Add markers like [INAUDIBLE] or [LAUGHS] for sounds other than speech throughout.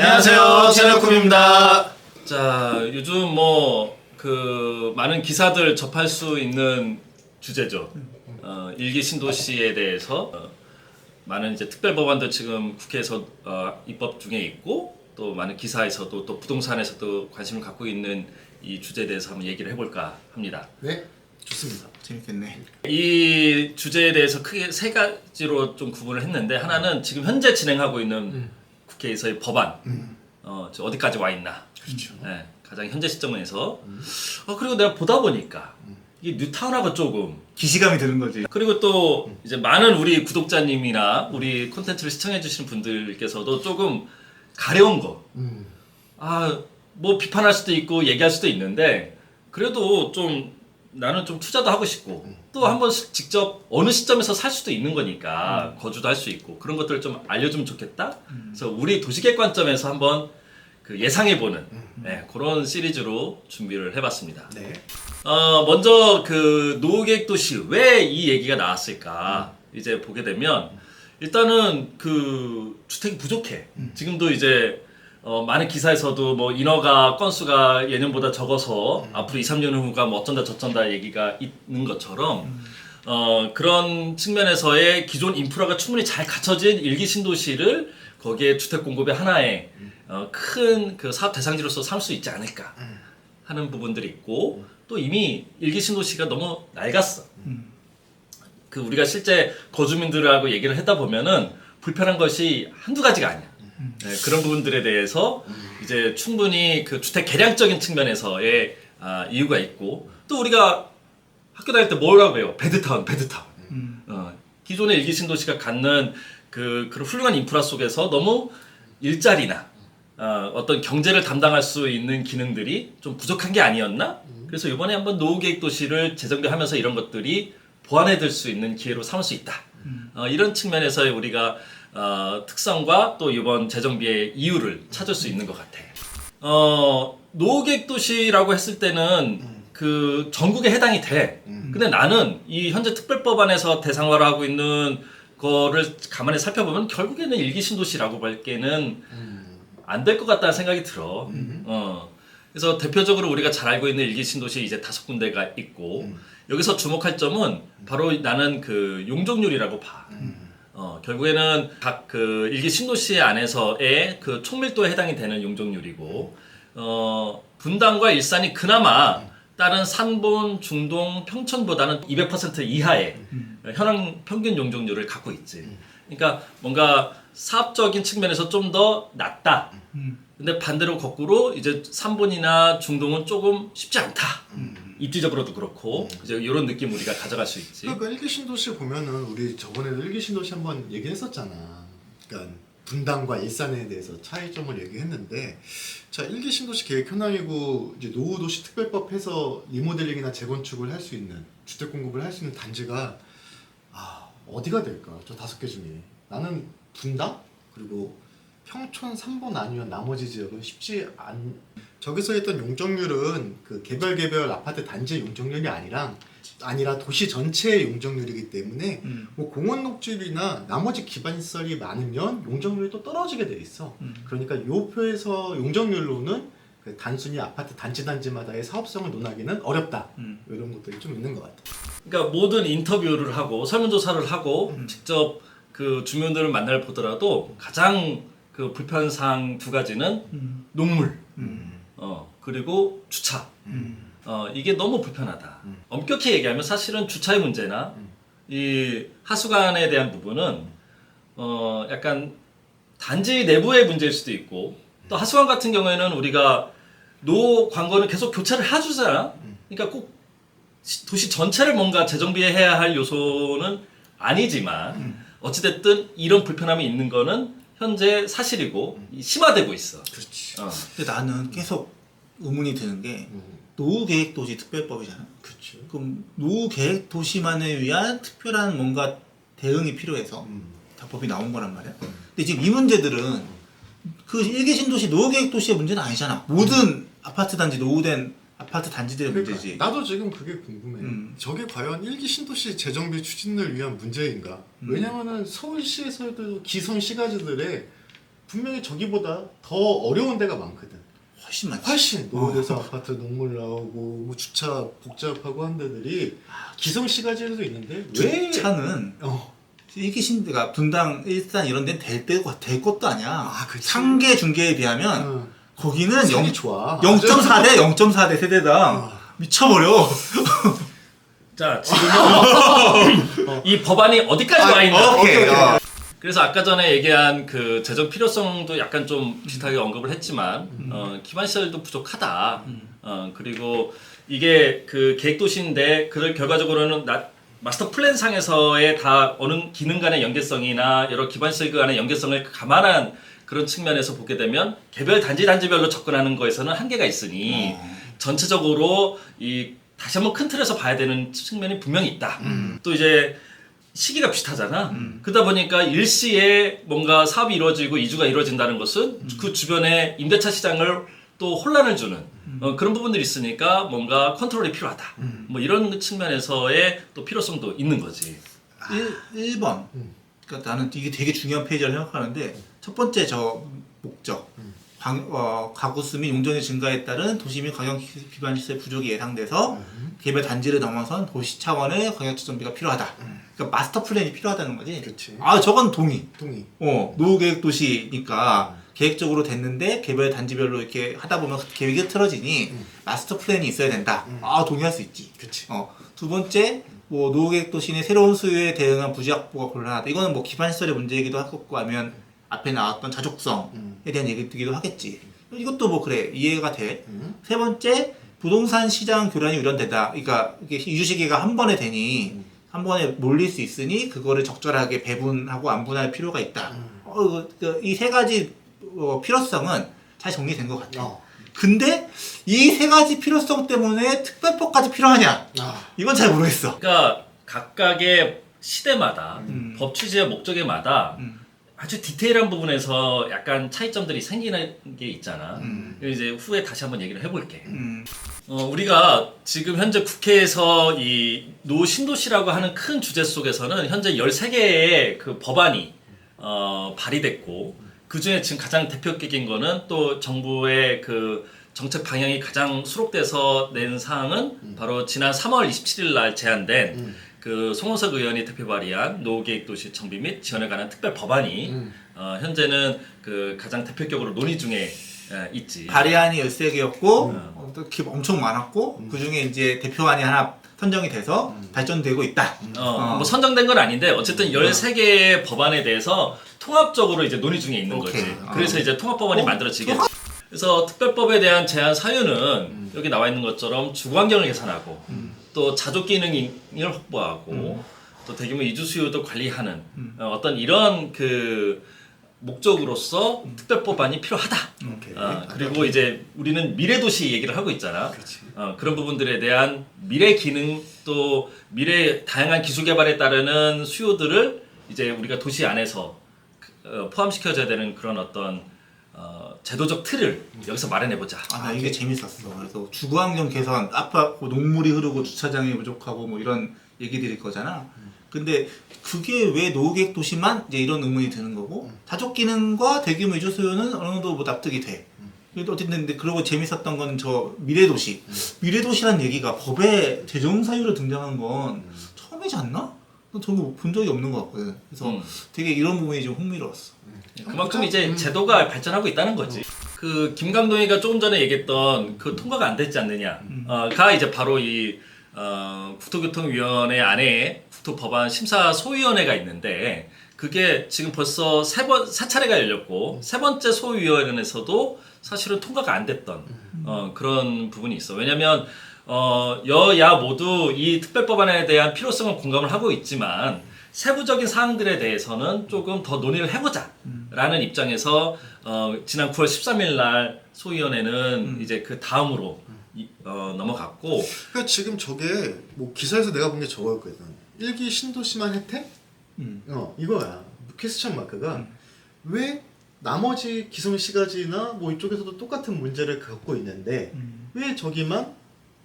안녕하세요, 채널쿰입니다. 자, 요즘 뭐 그 많은 기사들 접할 수 있는 주제죠. 어, 일기 신도시에 대해서 어, 많은 이제 특별 법안도 지금 국회에서 어, 입법 중에 있고 또 많은 기사에서도 또 부동산에서도 관심을 갖고 있는 이 주제에 대해서 한번 얘기를 해볼까 합니다. 네, 좋습니다. 재밌겠네. 이 주제에 대해서 크게 세 가지로 좀 구분을 했는데 하나는 지금 현재 진행하고 있는 국회에서의 법안. 어, 저 어디까지 와 있나. 그렇죠. 네, 가장 현재 시점에서. 어, 그리고 내가 보다 보니까 이게 뉴타운하고 조금 기시감이 드는 거지. 그리고 또 이제 많은 우리 구독자님이나 우리 콘텐츠를 시청해 주시는 분들께서도 조금 가려운 거. 아, 뭐 비판할 수도 있고 얘기할 수도 있는데 그래도 좀 나는 좀 투자도 하고 싶고 또 한번 시- 직접 어느 시점에서 살 수도 있는 거니까 거주도 할 수 있고 그런 것들을 좀 알려주면 좋겠다. 그래서 우리 도시계 관점에서 한번 그 예상해 보는 네, 그런 시리즈로 준비를 해봤습니다. 네. 어, 먼저 그 노후계획 도시 왜 이 얘기가 나왔을까 이제 보게 되면 일단은 그 주택이 부족해. 지금도 이제 어, 많은 기사에서도 뭐 인허가 건수가 예년보다 적어서 앞으로 2, 3년 후가 뭐 어쩐다 저쩐다 얘기가 있는 것처럼 어, 그런 측면에서의 기존 인프라가 충분히 잘 갖춰진 일기 신도시를 거기에 주택 공급의 하나의 어, 큰그 사업 대상지로서 삼을 수 있지 않을까 하는 부분들이 있고 또 이미 일기 신도시가 너무 낡았어. 그 우리가 실제 거주민들하고 얘기를 하다 보면은 불편한 것이 한두 가지가 아니야. 네, 그런 부분들에 대해서 이제 충분히 그 주택 개량적인 측면에서의 아, 이유가 있고 또 우리가 학교 다닐 때 뭐라고 배워? 베드타운, 베드타운. 어, 기존의 일기 신도시가 갖는 그 그런 훌륭한 인프라 속에서 너무 일자리나 어, 어떤 경제를 담당할 수 있는 기능들이 좀 부족한 게 아니었나? 그래서 이번에 한번 노후계획 도시를 재정비하면서 이런 것들이 보완해둘 수 있는 기회로 삼을 수 있다. 어, 이런 측면에서 우리가 어, 특성과 또 이번 재정비의 이유를 찾을 수 있는 것 같아. 어, 노후계획 도시라고 했을 때는 그 전국에 해당이 돼. 근데 나는 이 현재 특별법안에서 대상화하고 있는 거를 가만히 살펴보면 결국에는 일기 신도시라고 밖에는 안 될 것 같다는 생각이 들어. 어. 그래서 대표적으로 우리가 잘 알고 있는 일기 신도시 이제 다섯 군데가 있고 여기서 주목할 점은 바로 나는 그 용적률이라고 봐. 어, 결국에는 각 그 일기 신도시 안에서의 그 총밀도에 해당이 되는 용적률이고 어, 분당과 일산이 그나마 다른 산본, 중동, 평천보다는 200% 이하의 현황 평균 용적률을 갖고 있지. 그러니까 뭔가 사업적인 측면에서 좀 더 낮다. 근데 반대로 거꾸로 이제 삼본이나 중동은 조금 쉽지 않다. 입지적으로도 그렇고 이제 이런 느낌 우리가 가져갈 수 있지. 그러니까 일기 신도시 보면은 우리 저번에도 일기 신도시 한번 얘기했었잖아. 그러니까 분당과 일산에 대해서 차이점을 얘기했는데 자 일기 신도시 계획 현황이고 이제 노후 도시 특별법 해서 리모델링이나 재건축을 할 수 있는 주택 공급을 할 수 있는 단지가 아 어디가 될까? 저 다섯 개 중에 나는 분당 그리고 평촌 3번 아니면 나머지 지역은 쉽지 않. 저기서 했던 용적률은 그 개별 개별 아파트 단지 용적률이 아니라 아니라 도시 전체의 용적률이기 때문에 뭐 공원 녹지이나 나머지 기반 시설이 많으면 용적률이 또 떨어지게 돼 있어. 그러니까 요 표에서 용적률로는 그 단순히 아파트 단지 단지마다의 사업성을 논하기는 어렵다. 이런 것들이 좀 있는 것 같아. 그러니까 모든 인터뷰를 하고 설문조사를 하고 직접 그 주민들을 만날 보더라도 가장 그 불편사항 두 가지는 녹물, 어 그리고 주차. 어 이게 너무 불편하다. 엄격히 얘기하면 사실은 주차의 문제나 이 하수관에 대한 부분은 어 약간 단지 내부의 문제일 수도 있고 또 하수관 같은 경우에는 우리가 노 광고는 계속 교체를 해주잖아. 그러니까 꼭 시- 도시 전체를 뭔가 재정비해야 할 요소는 아니지만 어찌됐든 이런 불편함이 있는 거는 현재 사실이고 이- 심화되고 있어. 그렇지. 어. 근데 나는 계속 의문이 드는 게 음, 노후계획도시 특별법이잖아. 그렇지. 그럼 노후계획도시만을 위한 특별한 뭔가 대응이 필요해서 음. 다 법이 나온 거란 말이야. 근데 지금 이 문제들은 그 일개 신도시 노후계획도시의 문제는 아니잖아. 모든 아파트 단지 노후된 아파트 단지들의 그러니까 문제지. 나도 지금 그게 궁금해. 음. 저게 과연 일기 신도시 재정비 추진을 위한 문제인가? 음. 왜냐면은 서울시에서도 기성 시가지들의 분명히 저기보다 더 어려운 데가 많거든. 훨씬 많지. 훨씬 노후돼서 아파트 농물 나오고 뭐 주차 복잡하고 한 데들이 기성 시가지에도 있는데 왜? 주차는 어, 일기 신대가 분당 일산 이런 데는 될 때고 될 것도 아니야. 아, 그치. 상계 중계에 비하면 어. 거기는 0, 좋아. 0.4대 0.4대 세대당 아. 미쳐버려. 자 지금은 [LAUGHS] 이 법안이 어디까지 와 있나? 아, 오케이. 어. 그래서 아까 전에 얘기한 그 재정 필요성도 약간 좀 비슷하게 언급을 했지만 어, 기반 시설도 부족하다. 어, 그리고 이게 그 계획 도시인데 그걸 결과적으로는 나, 마스터 플랜 상에서의 다 어느 기능 간의 연계성이나 여러 기반 시설 간의 연계성을 감안한 그런 측면에서 보게 되면 개별 단지 단지별로 접근하는 거에서는 한계가 있으니 어. 전체적으로 이 다시 한번 큰 틀에서 봐야 되는 측면이 분명히 있다. 음. 또 이제 시기가 비슷하잖아. 그러다 보니까 일시에 뭔가 사업이 이루어지고 이주가 이루어진다는 것은 음. 그 주변에 임대차 시장을 또 혼란을 주는 어, 그런 부분들이 있으니까 뭔가 컨트롤이 필요하다. 음. 뭐 이런 측면에서의 또 필요성도 있는 거지. 1, 번 음. 그러니까 나는 이게 되게 중요한 페이지라고 생각하는데 첫 번째 저 목적 음. 광- 어, 가구 수 및 용적의 증가에 따른 도시 및 광역 기반 시설 부족이 예상돼서 음. 개별 단지를 넘어선 도시 차원의 광역 지정비가 필요하다. 그러니까 마스터 플랜이 필요하다는 거지. 그렇지. 아 저건 동의. 동의. 어 노후계획 도시니까 계획적으로 됐는데 개별 단지별로 이렇게 하다 보면 계획이 틀어지니 음. 마스터 플랜이 있어야 된다. 아 동의할 수 있지. 그렇지. 어, 두 번째, 뭐 노후계획 도시의 새로운 수요에 대응한 부지 확보가 곤란하다. 이거는 뭐 기반 시설의 문제이기도 하겠고, 아니면 앞에 나왔던 자족성에 음. 대한 얘기이기도 하겠지. 이것도 뭐 그래 이해가 돼. 음. 세 번째, 부동산 시장 교란이 우려되다. 그러니까 이게 이주 시기가 한 번에 되니 음. 한 번에 몰릴 수 있으니 그거를 적절하게 배분하고 안분할 필요가 있다. 음. 어, 이세 가지 어, 필요성은 잘 정리된 것 같아. 어. 근데 이 세 가지 필요성 때문에 특별법까지 필요하냐? 아. 이건 잘 모르겠어. 그러니까 각각의 시대마다 음. 법 취지의 목적에마다 음. 아주 디테일한 부분에서 약간 차이점들이 생기는 게 있잖아. 음. 이제 후에 다시 한번 얘기를 해볼게. 음. 어, 우리가 지금 현재 국회에서 이 노신도시라고 하는 큰 주제 속에서는 현재 13개의 그 법안이 어, 발의됐고 그 중에 지금 가장 대표격인 거는 또 정부의 그 정책 방향이 가장 수록돼서 낸 사항은 바로 지난 3월 27일 날 제안된 음. 그 송원석 의원이 대표 발의한 노후계획도시 정비 및 지원에 관한 특별 법안이 음. 어, 현재는 그 가장 대표격으로 논의 중에 에, 있지. 발의안이 13개였고 음. 어, 또 기- 엄청 많았고 그 중에 이제 대표안이 하나 선정이 돼서 음. 발전되고 있다. 어, 어. 뭐 선정된 건 아닌데 어쨌든 13개의 법안에 대해서 통합적으로 이제 논의 중에 있는 오케이. 거지. 아. 그래서 이제 통합 법안이 어? 만들어지겠지. 그래서 특별법에 대한 제한 사유는 여기 나와 있는 것처럼 주거 환경을 개선하고 또 자족 기능을 확보하고 또 대규모 이주 수요도 관리하는 어, 어떤 이런 그 목적으로서 특별법안이 필요하다. 어, 그리고 이제 우리는 미래 도시 얘기를 하고 있잖아. 어, 그런 부분들에 대한 미래 기능 또 미래 다양한 기술 개발에 따르는 수요들을 이제 우리가 도시 안에서 어, 포함시켜줘야 되는 그런 어떤 어, 제도적 틀을 여기서 마련해 보자. 아, 나 이게 재밌었어. 그래서 주거환경 개선, 아파 뭐 녹물이 흐르고 주차장이 부족하고 뭐 이런 얘기들일 거잖아. 근데 그게 왜 노후계획 도시만 이제 이런 의문이 드는 거고 자족 기능과 대규모 이주 수요는 어느 정도 뭐 납득이 돼. 그래도 어쨌든 근데 그러고 재밌었던 건 저 미래 도시. 미래 도시란 얘기가 법에 재정 사유로 등장한 건 처음이지 않나? 난 저거 본 적이 없는 것 같거든. 그래서 음. 되게 이런 부분이 좀 흥미로웠어. 그만큼 이제 제도가 발전하고 있다는 거지. 그 김강동이가 조금 전에 얘기했던 그 통과가 안 됐지 않느냐. 어, 가 이제 바로 이 어, 국토교통위원회 안에 국토법안 심사 소위원회가 있는데 그게 지금 벌써 세 번 세 차례가 열렸고 세 번째 소위원회에서도 사실은 통과가 안 됐던 어, 그런 부분이 있어. 왜냐하면 어, 여야 모두 이 특별법안에 대한 필요성을 공감을 하고 있지만 세부적인 사항들에 대해서는 조금 더 논의를 해보자라는 입장에서 어, 지난 9월 13일 날 소위원회는 이제 그 다음으로 이- 어, 넘어갔고 그러니까 지금 저게 뭐 기사에서 내가 본 게 저거였거든. 일기 신도시만 혜택? 음. 어 이거야. 퀘스천 마크가 왜 나머지 기성 시가지나 뭐 이쪽에서도 똑같은 문제를 갖고 있는데 음. 왜 저기만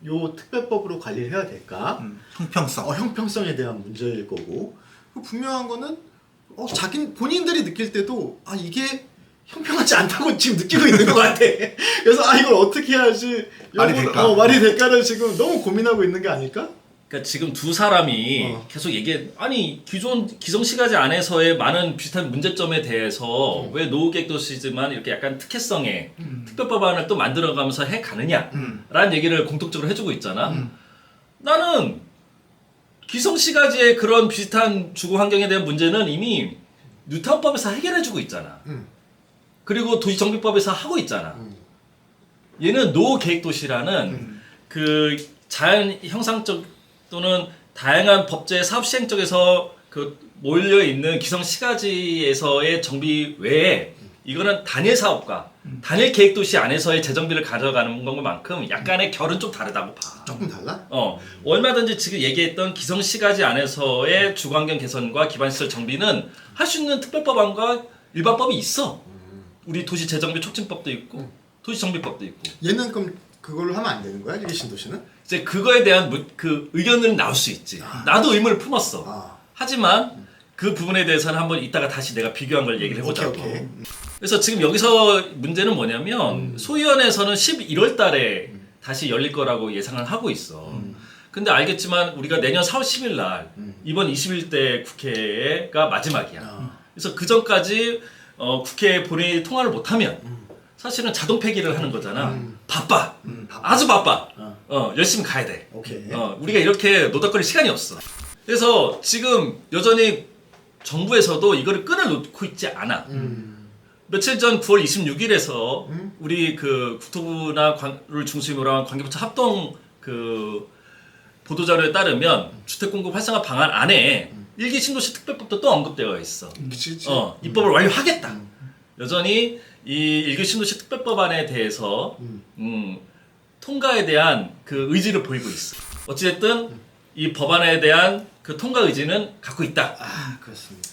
요 특별법으로 관리를 해야 될까? 음, 형평성. 어, 형평성에 대한 문제일 거고 그 분명한 거는 어, 자기 본인들이 느낄 때도 아 이게 형평하지 않다고 지금 느끼고 있는 것 같아. [LAUGHS] 그래서 아 이걸 어떻게 해야지 말이 될까? 어, 말이 될까를 지금 너무 고민하고 있는 게 아닐까? 그러니까 지금 두 사람이 어. 계속 얘기해 아니 기존 기성시가지 안에서의 많은 비슷한 문제점에 대해서 음. 왜 노후계획 도시지만 이렇게 약간 특혜성의 특별 법안을 또 만들어가면서 해 가느냐라는 음. 얘기를 공통적으로 해주고 있잖아. 나는 기성시가지의 그런 비슷한 주거 환경에 대한 문제는 이미 뉴타운법에서 해결해주고 있잖아. 음. 그리고 도시정비법에서 하고 있잖아. 음. 얘는 노계획도시라는 음. 그 자연 형상적 또는 다양한 법제 사업 시행 쪽에서 그 몰려 있는 기성 시가지에서의 정비 외에 이거는 단일 사업과 단일 계획 도시 안에서의 재정비를 가져가는 것만큼 약간의 결은 좀 다르다고 봐. 조금 달라? 어 얼마든지 지금 얘기했던 기성 시가지 안에서의 주거환경 개선과 기반시설 정비는 할 수 있는 특별법안과 일반법이 있어. 우리 도시 재정비 촉진법도 있고 도시 정비법도 있고. 얘는 그럼 그걸로 하면 안 되는 거야? 일기 신도시는? 이제 그거에 대한 무- 그 의견은 나올 수 있지. 나도 의문을 품었어. 아. 하지만 그 부분에 대해서는 한번 이따가 다시 내가 비교한 걸 얘기를 오케이 해보자고. 오케이. 그래서 지금 여기서 문제는 뭐냐면 음. 소위원회에서는 11월 달에 다시 열릴 거라고 예상을 하고 있어. 음. 근데 알겠지만 우리가 내년 4월 10일 날 이번 21대 국회가 마지막이야. 아. 그래서 그 전까지 어, 국회 본회의 통과를 못하면 사실은 자동 폐기를 하는 거잖아. 음. 바빠. 음, 바빠. 아주 바빠. 어. 어, 열심히 가야 돼. 오케이. 어, 우리가 이렇게 노닥거릴 시간이 없어. 그래서 지금 여전히 정부에서도 이거를 끊어놓고 있지 않아. 음. 며칠 전 9월 26일에서 음. 우리 그 국토부나 관를 중심으로 한 관계부처 합동 그 보도자료에 따르면 주택 공급 활성화 방안 안에 일기 신도시 특별법도 또 언급되어 있어. 그치 그치. 어, 입법을 완료하겠다. 음. 여전히 이 일기 신도시 특별법안에 대해서 음. 음, 통과에 대한 그 의지를 보이고 있어. 어찌됐든 이 법안에 대한 그 통과 의지는 갖고 있다. 아 그렇습니다.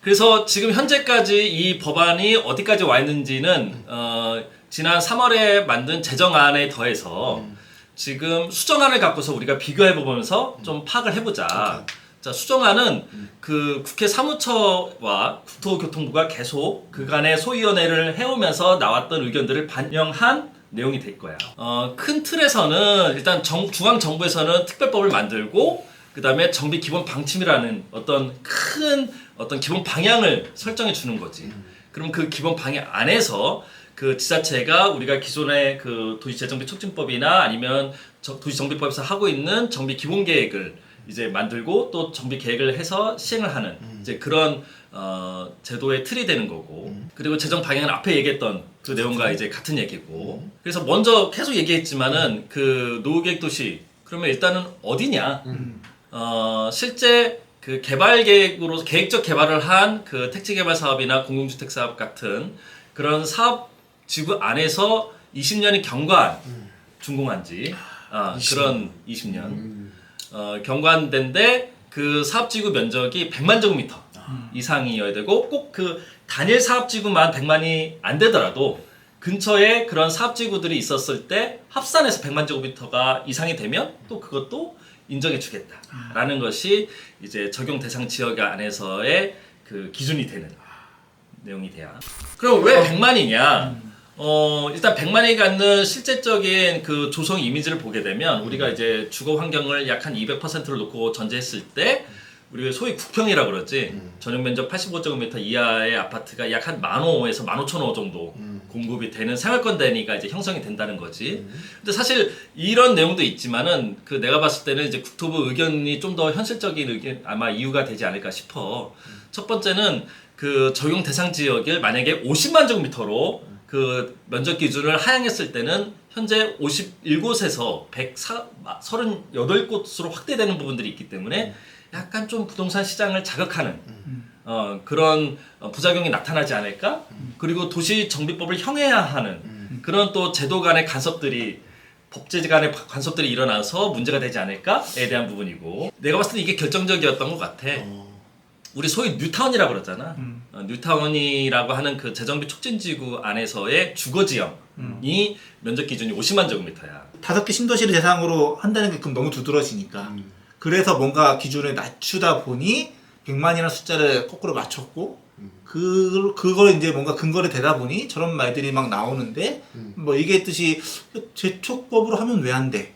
그래서 지금 현재까지 이 법안이 어디까지 와 있는지는 어, 지난 3월에 만든 제정안에 더해서 지금 수정안을 갖고서 우리가 비교해 보면서 좀 파악을 해보자. 자 수정안은 그 국회 사무처와 국토교통부가 계속 그간의 소위원회를 해오면서 나왔던 의견들을 반영한 내용이 될 거야. 어, 큰 틀에서는 일단 정, 중앙 정부에서는 특별법을 만들고 그 다음에 정비 기본 방침이라는 어떤 큰 어떤 기본 방향을 설정해 주는 거지. 그럼 그 기본 방향 안에서 그 지자체가 우리가 기존의 그 도시재정비 촉진법이나 아니면 저- 도시정비법에서 하고 있는 정비 기본 계획을 이제 만들고 또 정비 계획을 해서 시행을 하는 이제 그런 어, 제도의 틀이 되는 거고. 그리고 재정 방향은 앞에 얘기했던 그 내용과 이제 같은 얘기고. 그래서 먼저 계속 얘기했지만은 그 노후계획 도시 그러면 일단은 어디냐? 어, 실제 그 개발 계획으로 계획적 개발을 한 그 택지 개발 사업이나 공공주택 사업 같은 그런 사업 지구 안에서 20년이 경과한 준공한지 아, 20 그런 20년. 음. 어, 경과한데인데 그 사업지구 면적이 100만 제곱미터 이상이어야 되고 꼭 그 단일 사업지구만 100만이 안 되더라도 근처에 그런 사업지구들이 있었을 때 합산해서 100만 제곱미터가 이상이 되면 또 그것도 인정해 주겠다라는 것이 이제 적용 대상 지역 안에서의 그 기준이 되는 내용이 돼야. 그럼 왜 100만이냐? 어, 일단 100만이 갖는 실제적인 그 조성 이미지를 보게 되면 우리가 이제 주거 환경을 약 한 200%를 놓고 전제했을 때 우리가 소위 국평이라고 그러지. 전용 면적 85제곱미터 이하의 아파트가 약한 15,000에서 15,000호 정도 공급이 되는 생활권 단위가 이제 형성이 된다는 거지. 근데 사실 이런 내용도 있지만은 그 내가 봤을 때는 이제 국토부 의견이 좀 더 현실적인 의견 아마 이유가 되지 않을까 싶어. 첫 번째는 그 적용 대상 지역을 만약에 50만 제곱미터로 그 면적 기준을 하향했을 때는 현재 51곳에서 138곳으로 확대되는 부분들이 있기 때문에 약간 좀 부동산 시장을 자극하는 어, 그런 어, 부작용이 나타나지 않을까? 그리고 도시 정비법을 형해야하는 그런 또 제도 간의 간섭들이 법제 간의 간섭들이 일어나서 문제가 되지 않을까에 대한 부분이고 내가 봤을 때 이게 결정적이었던 것 같아. 어. 우리 소위 뉴타운이라고 그러잖아. 음. 어, 뉴타운이라고 하는 그 재정비 촉진지구 안에서의 주거 지형이 면적 기준이 50만 제곱미터야. 다섯 개 신도시를 대상으로 한다는 게 그럼 너무 두드러지니까. 음. 그래서 뭔가 기준을 낮추다 보니 100만이라는 숫자를 거꾸로 맞췄고 음. 그 그걸 이제 뭔가 근거를 대다 보니 저런 말들이 막 나오는데 음. 뭐 얘기했듯이 제촉법으로 하면 왜 안 돼?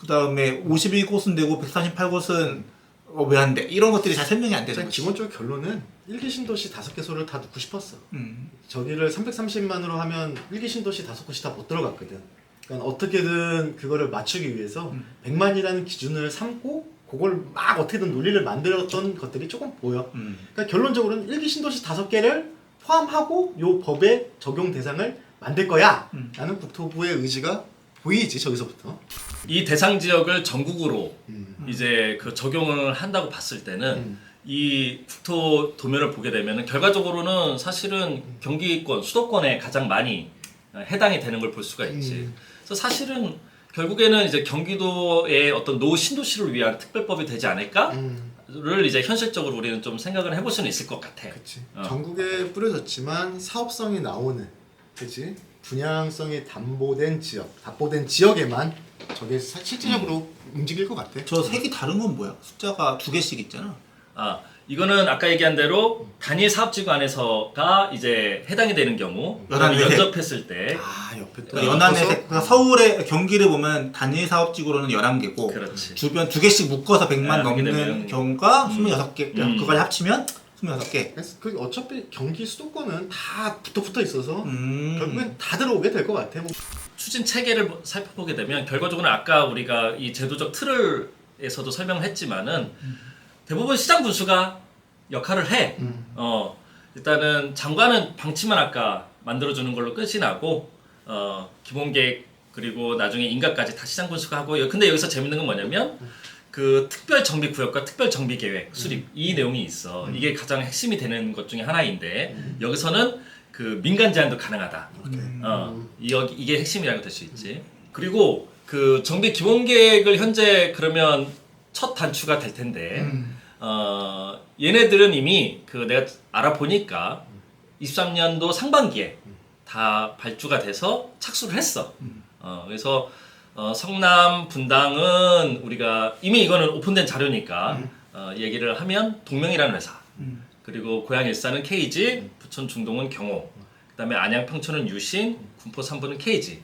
그 다음에 51곳은 되고 148곳은 어, 왜 안 돼? 이런 것들이 잘 설명이 안 되는 일단. 기본적으로 결론은 일기 신도시 다섯 개 소를 다 넣고 싶었어. 음. 저기를 330만으로 하면 일기 신도시 다섯 곳이 다 못 들어갔거든. 그러니까 어떻게든 그거를 맞추기 위해서 음. 100만이라는 기준을 삼고 그걸 막 어떻게든 논리를 만들었던 것들이 조금 보여. 음. 그러니까 결론적으로는 일기 신도시 다섯 개를 포함하고 요 법의 적용 대상을 만들 거야. 음. 라는 국토부의 의지가 보이지 저기서부터. 이 대상 지역을 전국으로 음. 이제 그 적용을 한다고 봤을 때는 음. 이 국토 도면을 보게 되면 결과적으로는 사실은 경기권 수도권에 가장 많이 해당이 되는 걸 볼 수가 있지. 음. 그래서 사실은 결국에는 이제 경기도의 어떤 노 신도시를 위한 특별법이 되지 않을까를 음. 이제 현실적으로 우리는 좀 생각을 해볼 수는 있을 것 같아. 그치. 어. 전국에 뿌려졌지만 사업성이 나오는, 그치? 분양성이 담보된 지역, 담보된 지역에만 저게 사- 실질적으로 움직일 것 같아. 저 색이 다른 건 뭐야? 숫자가 두 개씩 있잖아. 아 이거는 아까 얘기한 대로 단위 사업지구 안에서가 이제 해당이 되는 경우 연한. 연접했을 때 아 옆에 또 그러니까 연안의 엮어서? 색. 그러니까 서울의 경기를 보면 단일 사업지구로는 11개고 그렇지. 주변 두 개씩 묶어서 100만 아, 그렇게 넘는 경우가 음. 26개. 음. 그걸 합치면 26개. 그래서 그 어차피 경기 수도권은 다 붙어 붙어 있어서 음. 결국엔 다 들어오게 될 것 같아. 뭐. 추진 체계를 살펴보게 되면 결과적으로 아까 우리가 이 제도적 틀을에서도 설명을 했지만은 대부분 시장 군수가 역할을 해. 음. 어 일단은 장관은 방침만 아까 만들어주는 걸로 끝이 나고 어 기본 계획 그리고 나중에 인가까지 다 시장 군수가 하고 근데 여기서 재밌는 건 뭐냐면 그 특별 정비 구역과 특별 정비 계획 수립 이 내용이 있어 이게 가장 핵심이 되는 것 중에 하나인데 여기서는 그 민간 제한도 가능하다. 오케이. 어, 이, 여기, 이게 핵심이라고 될 수 있지. 그리고 그 정비 기본 계획을 현재 그러면 첫 단추가 될 텐데, 음. 어, 얘네들은 이미 그 내가 알아보니까 23년도 상반기에 다 발주가 돼서 착수를 했어. 어, 그래서 어, 성남 분당은 우리가 이미 이거는 오픈된 자료니까 어, 얘기를 하면 동명이라는 회사. 음. 그리고 고양 일산은 KG, 부천 중동은 경호, 그다음에 안양 평촌은 유신, 군포 삼부는 KG.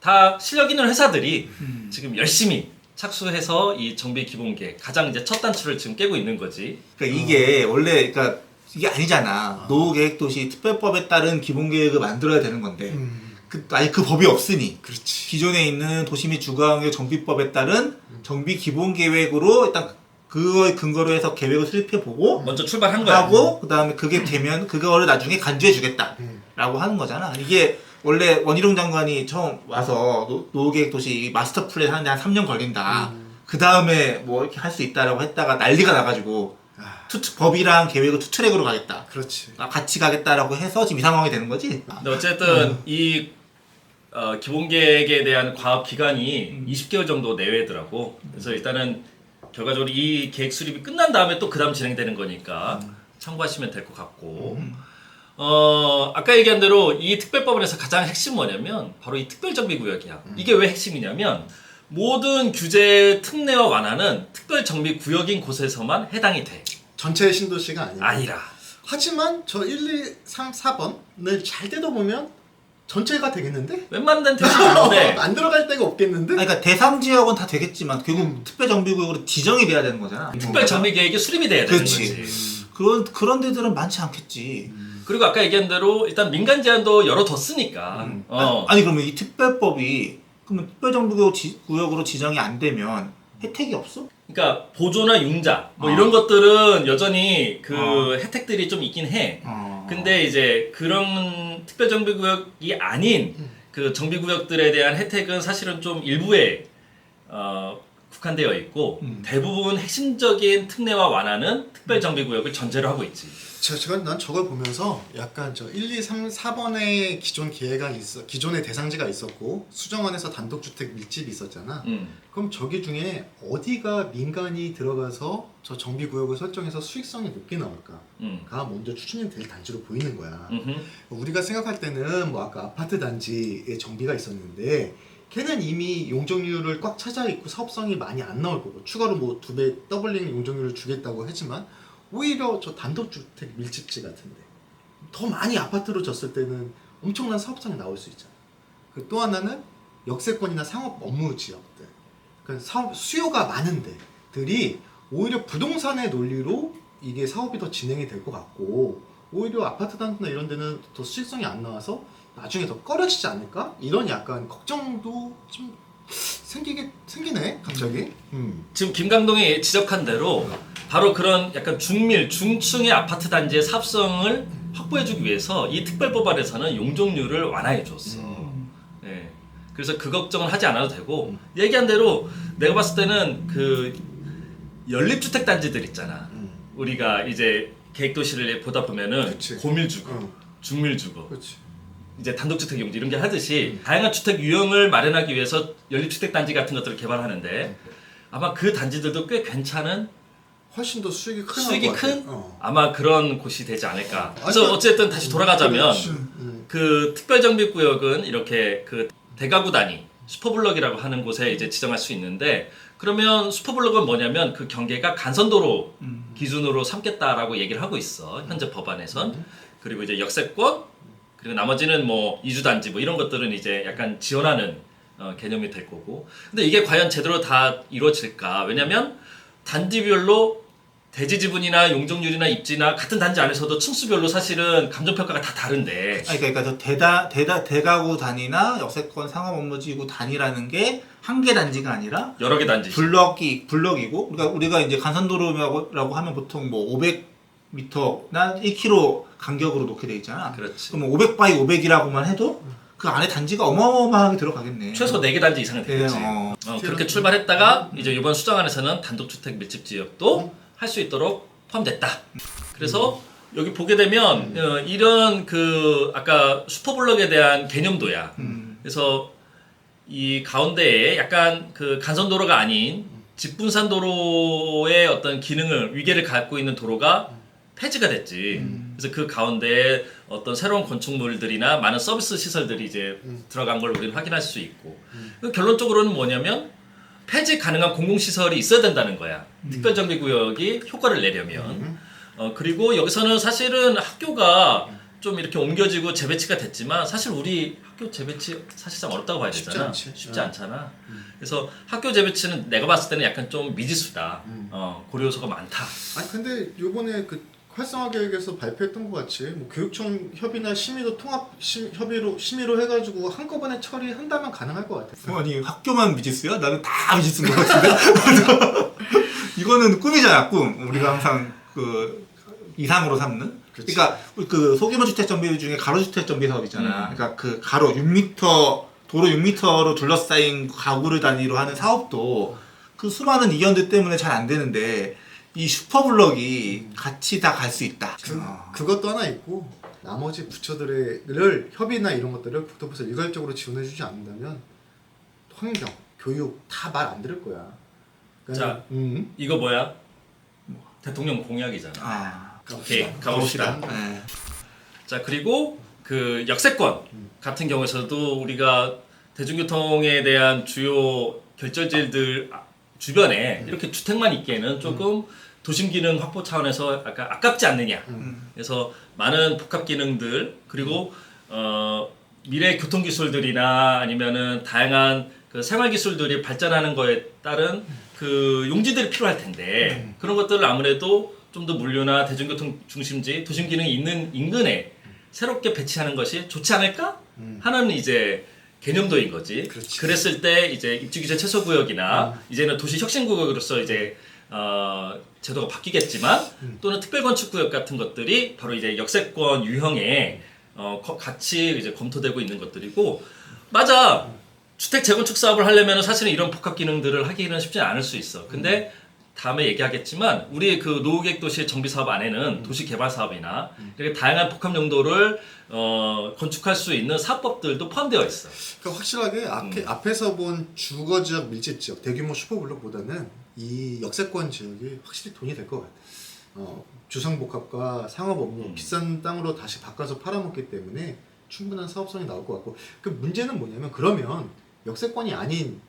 다 실력 있는 회사들이 음. 지금 열심히 착수해서 이 정비 기본계 가장 이제 첫 단추를 지금 깨고 있는 거지. 그러니까 이게 원래 그러니까 이게 아니잖아. 노후계획도시 특별법에 따른 기본계획을 만들어야 되는 건데 음. 그 아니 그 법이 없으니 그렇지. 기존에 있는 도시 및 주거환경 정비법에 따른 정비 기본 계획으로 일단 그거에 근거로 해서 계획을 수립해 보고 먼저 출발한 거야. 하고 그다음에 그게 되면 그거를 나중에 간주해 주겠다라고 음. 하는 거잖아. 이게 원래 원희룡 장관이 처음 와서 노- 노후계획 도시 마스터 플랜 하는데 한 3년 걸린다. 그 다음에 뭐 이렇게 할 수 있다라고 했다가 난리가 나가지고 아, 투, 법이랑 계획을 투 트랙으로 가겠다. 그렇지. 아, 같이 가겠다라고 해서 지금 이 상황이 되는 거지. 근데 어쨌든 이 어, 기본 계획에 대한 과업 기간이 20개월 정도 내외더라고. 그래서 일단은 결과적으로 이 계획 수립이 끝난 다음에 또 그다음 진행되는 거니까 참고하시면 될 것 같고. 어, 아까 얘기한 대로 이 특별법원에서 가장 핵심 뭐냐면 바로 이 특별정비구역이야. 이게 왜 핵심이냐면 모든 규제 특례와 완화는 특별정비구역인 곳에서만 해당이 돼. 전체 신도시가 아니야. 아니라. 하지만 저 1, 2, 3, 4번을 잘 뜯어보면 전체가 되겠는데? 웬만한 데는 될수 있는데 안 들어갈 데가 없겠는데? 아니, 그러니까 대상 지역은 다 되겠지만 결국 음. 특별정비구역으로 지정이 돼야 되는 거잖아. 특별 정비 계획이 수립이 돼야 되는 그렇지. 거지. 그런 그런 데들은 많지 않겠지. 그리고 아까 얘기한 대로 일단 민간 제한도 열어뒀으니까 음. 어. 아니 그러면 이 특별법이 그러면 특별정비구역 지, 구역으로 지정이 안 되면 혜택이 없어? 그러니까 보조나 융자 뭐 어. 이런 것들은 여전히 그 어. 혜택들이 좀 있긴 해. 어. 근데 이제 그런 특별정비구역이 아닌 그 정비구역들에 대한 혜택은 사실은 좀 일부에 어, 국한되어 있고 음. 대부분 핵심적인 특례와 완화는 특별정비구역을 전제로 하고 있지. 저, 제가 난 저걸 보면서 약간 저 1, 2, 3, 4번의 기존 계획안 있어 기존의 대상지가 있었고 수정안에서 단독주택 밀집이 있었잖아. 음. 그럼 저기 중에 어디가 민간이 들어가서 저 정비구역을 설정해서 수익성이 높게 나올까? 음. 가 먼저 추진이 될 단지로 보이는 거야. 음흠. 우리가 생각할 때는 뭐 아까 아파트 단지에 정비가 있었는데 걔는 이미 용적률을 꽉 차져 있고 사업성이 많이 안 나올 거고 추가로 뭐 두 배 더블링 용적률을 주겠다고 하지만 오히려 저 단독주택 밀집지 같은데 더 많이 아파트로 졌을 때는 엄청난 사업장이 나올 수 있잖아. 그또 하나는 역세권이나 상업 업무 지역들. 그 사업 수요가 많은 데 들이 오히려 부동산의 논리로 이게 사업이 더 진행이 될 것 같고 오히려 아파트 단지나 이런 데는 더 수익성이 안 나와서 나중에 더 꺼려지지 않을까? 이런 약간 걱정도 좀 생기게 생기네 갑자기. 음. 지금 김강동이 지적한 대로 바로 그런 약간 중밀, 중층의 아파트 단지의 사업성을 확보해주기 위해서 이 특별법 안에서는 용적률을 완화해 줬어. 음. 예. 그래서 그 걱정은 하지 않아도 되고 얘기한 대로 내가 봤을 때는 그 연립주택 단지들 있잖아. 음. 우리가 이제 계획 도시를 보다 보면은 그치. 고밀주거, 어, 중밀주거, 그렇지. 이제 단독주택 용지 이런 게 하듯이 다양한 주택 유형을 마련하기 위해서 연립주택 단지 같은 것들을 개발하는데 아마 그 단지들도 꽤 괜찮은 훨씬 더 수익이 큰 수익이. 큰 어. 아마 그런 곳이 되지 않을까. 그래서 아니, 어쨌든 다시 돌아가자면. 음. 그 특별정비구역은 이렇게 그 대가구 단위 슈퍼블럭이라고 하는 곳에 이제 지정할 수 있는데 그러면 슈퍼블럭은 뭐냐면 그 경계가 간선도로 음. 기준으로 삼겠다라고 얘기를 하고 있어 현재 법안에선 그리고 이제 역세권 그리고 나머지는 뭐 이주단지 뭐 이런 것들은 이제 약간 지원하는 어, 개념이 될 거고. 근데 이게 과연 제대로 다 이루어질까? 왜냐면 단지별로 대지 지분이나 용적률이나 입지나 같은 단지 안에서도 층수별로 사실은 감정평가가 다 다른데. 아니 그러니까 저 대다 대다 대가구 단위나 역세권 상업 업무지구 단위라는 게 한 개 단지가 아니라 여러 개 단지 블럭이 블럭이고 그러니까 우리가 이제 간선도로라고 하면 보통 뭐 500m나 1km 간격으로 놓게 돼 있잖아. 그렇지 그럼 500 바이 500이라고만 해도 그 안에 단지가 어마어마하게 들어가겠네. 최소 4개 단지 이상은 네, 되겠지 어. 어, 그렇게 출발했다가 이제 이번 수정안에서는 단독주택 밀집 지역도 할 수 있도록 포함됐다. 그래서 여기 보게 되면 어, 이런 그 아까 슈퍼블럭에 대한 개념도야. 음. 그래서 이 가운데에 약간 그 간선도로가 아닌 직분산 도로의 어떤 기능을 위계를 갖고 있는 도로가 폐지가 됐지. 그래서 그 가운데 어떤 새로운 건축물들이나 많은 서비스 시설들이 이제 들어간 걸 우리는 확인할 수 있고 그 결론적으로는 뭐냐면 폐지 가능한 공공시설이 있어야 된다는 거야. 특별정비구역이 효과를 내려면. 어, 그리고 여기서는 사실은 학교가 좀 이렇게 옮겨지고 재배치가 됐지만 사실 우리 학교 재배치 사실상 어렵다고 봐야 쉽지 되잖아. 않지. 쉽지 어. 않잖아. 그래서 학교 재배치는 내가 봤을 때는 약간 좀 미지수다. 어, 고려 요소가 많다. 아니 근데 요번에 그 활성화 계획에서 발표했던 것 같이 뭐 교육청 협의나 심의도 통합 심, 협의로 심의로 해가지고 한꺼번에 처리한다면 가능할 것 같아. 아니 학교만 미지수야? 나는 다 미지수인 것 같은데. [LAUGHS] 이거는 꿈이잖아 꿈. 우리가 항상 그 이상으로 삼는. 그치. 그러니까 그 소규모 주택 정비 중에 가로 주택 정비 사업 있잖아. 음. 그러니까 그 가로 6m 도로 6m로 둘러싸인 가구를 단위로 하는 사업도 그 수많은 이견들 때문에 잘 안 되는데 이 슈퍼블럭이 같이 다 갈 수 있다. 그, 어. 그것도 하나 있고 나머지 부처들을 협의나 이런 것들을 국토부에서 일괄적으로 지원해주지 않는다면 환경, 교육 다 말 안 들을 거야. 그러니까, 자. 음. 이거 뭐야? 대통령 공약이잖아. 아. 오케이, 가봅시다. 네. 자 그리고 그 역세권 같은 경우에서도 우리가 대중교통에 대한 주요 결절지들 아- 주변에 이렇게 주택만 있기에는 조금 도심 기능 확보 차원에서 약간 아깝지 않느냐. 음. 그래서 많은 복합 기능들 그리고 어, 미래 교통 기술들이나 아니면은 다양한 그 생활 기술들이 발전하는 거에 따른 그 용지들이 필요할 텐데 그런 것들을 아무래도 좀 더 물류나 대중교통 중심지 도심 기능이 있는 인근에 새롭게 배치하는 것이 좋지 않을까? 하는 이제 개념도인 거지. 그렇지. 그랬을 때 이제 입지 규제 최소 구역이나 이제는 도시 혁신 구역으로서 이제 어, 제도가 바뀌겠지만 또는 특별 건축 구역 같은 것들이 바로 이제 역세권 유형에 어, 거- 같이 이제 검토되고 있는 것들이고 맞아. 주택 재건축 사업을 하려면 사실은 이런 복합 기능들을 하기는 쉽지 않을 수 있어. 근데 다음에 얘기하겠지만 우리 그 노후계획 도시 정비 사업 안에는 도시 개발 사업이나 이렇게 다양한 복합 용도를 어, 건축할 수 있는 사업법들도 포함되어 있어. 그러니까 확실하게 음. 앞에, 앞에서 본 주거 지역, 밀집 지역, 대규모 슈퍼블록보다는 이 역세권 지역이 확실히 돈이 될 것 같아. 어, 주상복합과 상업 업무 음. 비싼 땅으로 다시 바꿔서 팔아먹기 때문에 충분한 사업성이 나올 것 같고 그 문제는 뭐냐면 그러면 역세권이 아닌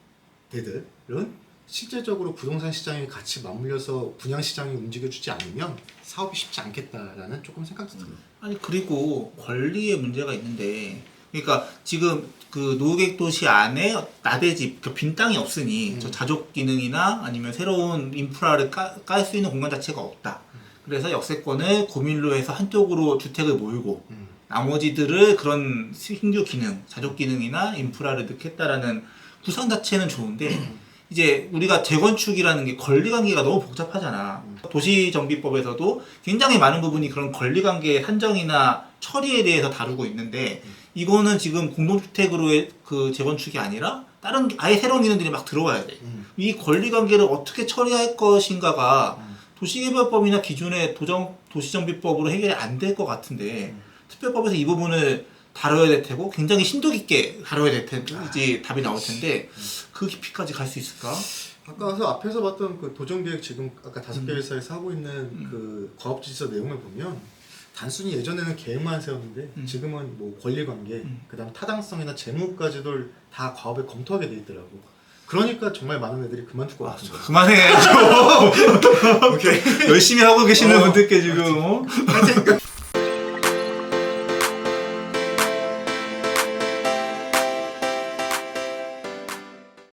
데들은 실제적으로 부동산 시장이 같이 맞물려서 분양 시장이 움직여주지 않으면 사업이 쉽지 않겠다라는 조금 생각도 들어요. 아니 그리고 권리의 문제가 있는데 그러니까 지금 그 노후객 도시 안에 나대집 그빈 땅이 없으니 음. 저 자족 기능이나 아니면 새로운 인프라를 깔 수 있는 공간 자체가 없다. 그래서 역세권을 고밀로 해서 한쪽으로 주택을 몰고 음. 나머지들을 그런 신규 기능, 자족 기능이나 인프라를 넣겠다라는 구상 자체는 좋은데 이제 우리가 재건축이라는 게 권리 관계가 너무 복잡하잖아. 도시정비법에서도 굉장히 많은 부분이 그런 권리 관계 산정이나 처리에 대해서 다루고 있는데 이거는 지금 공동주택으로의 그 재건축이 아니라 다른 아예 새로운 기능들이 막 들어와야 돼. 음. 이 권리 관계를 어떻게 처리할 것인가가 도시개발법이나 기존의 도정 도시정비법으로 해결이 안 될 것 같은데 특별법에서 이 부분을 다뤄야 될 테고 굉장히 심도 깊게 다뤄야 될 이제 답이 나올 텐데 그 깊이까지 갈 수 있을까? 아까 와서 앞에서 봤던 그 도정 계획 지금 아까 다섯 개 회사에서 하고 있는 그 과업 지서 내용을 보면 단순히 예전에는 계획만 세웠는데 음. 지금은 뭐 권리 관계, 음. 그다음 타당성이나 재무까지도 다 과업에 검토하게 돼 있더라고. 그러니까 정말 많은 애들이 그만둘 것 거야. 그만해. [LAUGHS] 오케이. [LAUGHS] 열심히 하고 계시는 어. 분들께 지금 어? [LAUGHS]